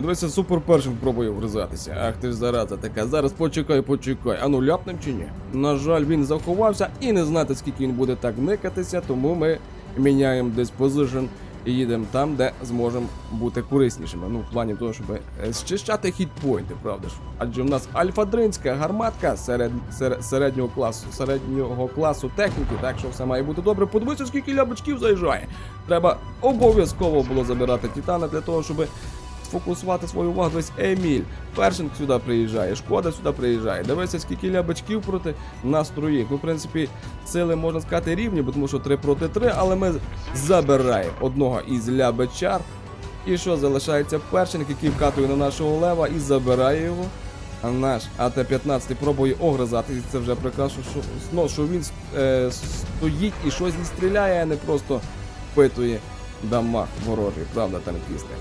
Дивися, супер першим пробує вгризатися. Ах ти ж зараза така. Зараз почекай, почекай. Ану ляпнем чи ні? На жаль, він заховався і не знати, скільки він буде так никатися, тому ми міняємо диспозишн і їдемо там, де зможемо бути кориснішими. Ну, в плані того, щоб е, зчищати хітпойнти, правда ж? Адже в нас альфа-дринська гарматка серед, серед середнього класу, середнього класу техніки, так що все має бути добре. Подивися, скільки лябочків заїжджає. Треба обов'язково було забирати титана для того, щоб сфокусувати свою увагу. Дивись, Еміль, Першинг сюди приїжджає, шкода сюди приїжджає. Дивися, скільки лябачків проти нас троїх. Ну, в принципі, сили можна сказати рівні, бо тому що 3 проти 3, але ми забираємо одного із лябачар. І що залишається першинг, який вкатує на нашого лева і забирає його. А наш АТ-15 пробує огризати, і це вже прекрасно, що, ну, що він е, стоїть і щось не стріляє, а не просто впитує дамаг ворожий, правда, танкісти?